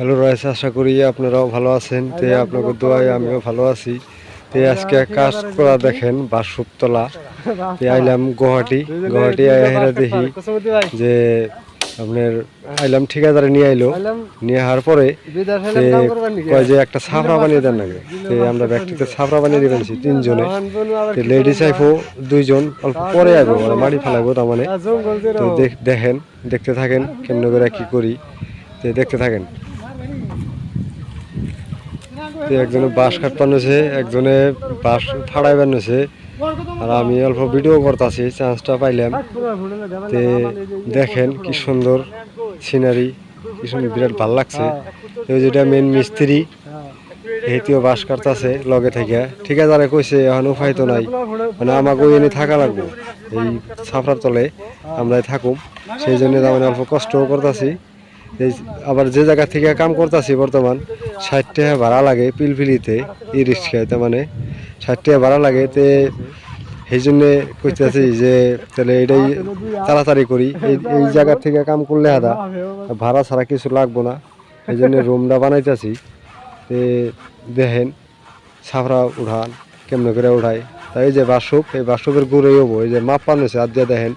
Hello রয়েছে আশা করি আপনারাও ভালো আছেন। তে আপনাকে দোয়াই আমিও ভালো আছি। তে আজকে কাজ করা দেখেন বাসুপতলা তে আইলাম গুয়াহাটি। গুয়াহাটি আইরা দেখি যে আপনার আইলাম ঠিকাদারে নিয়ে আইলো। নিয়ে আসার পরে কয় যে একটা ছাপড়া বানিয়ে দেন নাকি? তে আমরা ব্যক্তিতে ছাপড়া বানিয়ে দিবেন তিনজনে। তে লেডিস আইফো দুইজন, অল্প পরে আইবো ওরা মাটি ফেলাইবো তার মানে। তো দেখ- দেখেন, দেখতে থাকেন কেমন করে কি করি। তো দেখতে থাকেন। একজনে বাঁশ কাটপান হয়েছে একজনে বাঁশ ফাড়াই বানিয়েছে আর আমি অল্প ভিডিও করতেছি চান্সটা পাইলাম তে দেখেন কি সুন্দর সিনারি কি সুন্দর বিরাট ভালো লাগছে। তো যেটা মেন মিস্ত্রি হেতিও বাঁশ কাটতাছে লগে থেকে। ঠিক আছে আরে কইছে, এখন উপায় তো নাই। মানে আমাকে এনে থাকা লাগবে। এই ছাপড়ার তলে আমরাই থাকুম। সেই জন্য তার মানে অল্প কষ্টও করতেছি। এই আবার যে জায়গা থেকে কাম করতেছি বর্তমান, ষাট টাকা ভাড়া লাগে পিলপিলিতে ই রিক্সায় তার মানে ষাট টাকা ভাড়া লাগে, তে সেই জন্যে কইতেছি যে তাহলে এটাই তাড়াতাড়ি করি। এই এই জায়গা থেকে কাম করলে হাদা ভাড়া ছাড়া কিছু লাগবো না, এই জন্য রুমটা বানাইতেছি। তে দেখেন ছাপড়া উঠান, কেমনে করে উঠায়। তাই এই যে বাসুপ এই বাসুপের গুঁড়োই হব এই যে মাপ পানুছে আর দিয়ে দেখেন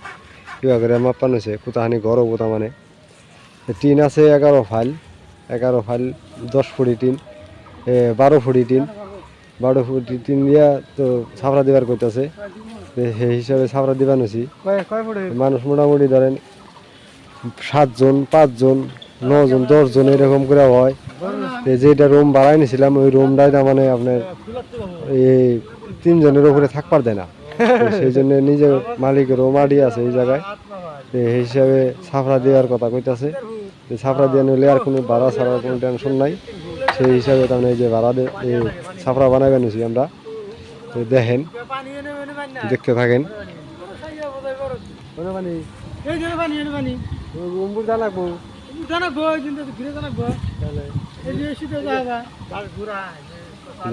কিবা করে মাপ পানুছে কোথাহানি ঘর হব তার মানে। টিন আছে এগারো ফাইল এগারো ফাইল দশ ফুটি টিন বারো ফুটি টিন। বারো ফুটি টিন দিয়া তো ছাপড়া দিবার করতেছে সেই হিসাবে ছাপড়া দিবার নছি। মানুষ মোটামুটি ধরেন সাতজন পাঁচজন নজন দশজন এরকম করে হয়। যেটা রুম বাড়াই নিছিলাম ওই রুমটাই তার মানে আপনার এই তিনজনের উপরে থাকবার দেয় না। সেই জন্য নিজে মালিকেরও মাটি আছে এই জায়গায়। এই হিসাবে ছাপড়া দেওয়ার কথা কইতাছে। ছাপড়া দিয়ে নিলে আর কোনো ভাড়া ছাড়ার কোনো টেনশন নাই। সেই হিসাবে তার মানে এই যে ভাড়া ছাপড়া বানাই নিছি আমরা। দেখেন, দেখতে থাকেন।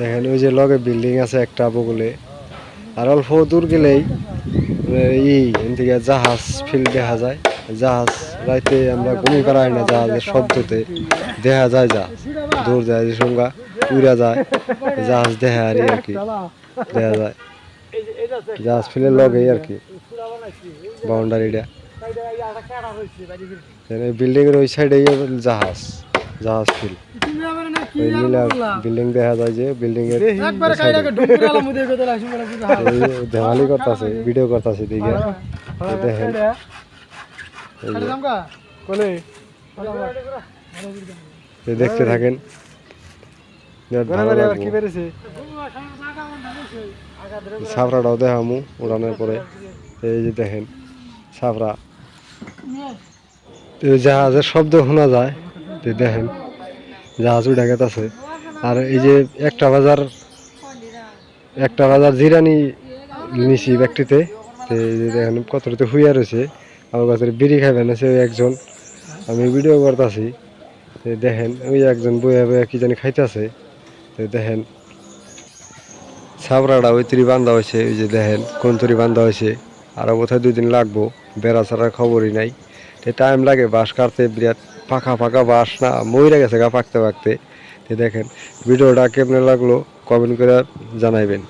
দেখেন, ওই যে লগে বিল্ডিং আছে একটা বগলে। আর অল্প দূর গেলেই ই থেকে জাহাজ ফিল্ড দেখা যায়। জাহাজ রাইতে আমরা ঘুমি পারাই না জাহাজের শব্দতে দেখা যায় যা। দূর যায় যে সঙ্গা উড়া যায় জাহাজ দেখা আর আর কি দেখা যায়। জাহাজ ফিলের লগেই আর কি বাউন্ডারিটা বিল্ডিং এর ওই সাইডে জাহাজ জাহাজ ফিল ওই নীলা বিল্ডিং দেখা যায় যে বিল্ডিং এর দেওয়ালি করতেছে ভিডিও করতেছে এই দেখেন। এই যে, এই দেখতে থাকেন। ভালো দেখামু উড়ানোর পরে। এই যে দেখেন ছাপড়া। জাহাজের শব্দ শোনা যায় তো দেখেন জাহাজ উঠে গেছে আর এই যে একটা বাজার একটা বাজার জিরানি নিছি ব্যক্তিতে এই যে দেখেন কতটাতে হুইয়া রয়েছে। আমার কাছে বিড়ি খাইবেন আছে একজন। আমি ভিডিও করতেছি দেখেন, ওই একজন বইয়া বইয়া কি জানি খাইতেছে। দেখেন, ছাবড়াটা ওই তরি বান্ধা হয়েছে, ওই যে দেখেন, কোন তরি বান্ধা হয়েছে। আরও বোধহয় দুই দিন লাগবো, বেড়া ছাড়ার খবরই নাই। তো টাইম লাগে বাঁশ কাটতে, বিরাট ফাঁকা ফাঁকা বাঁশ না, মইরা গেছে গা পাকতে পাকতে দেখেন ভিডিওটা কেমনে লাগল কমেন্ট করে জানাইবেন।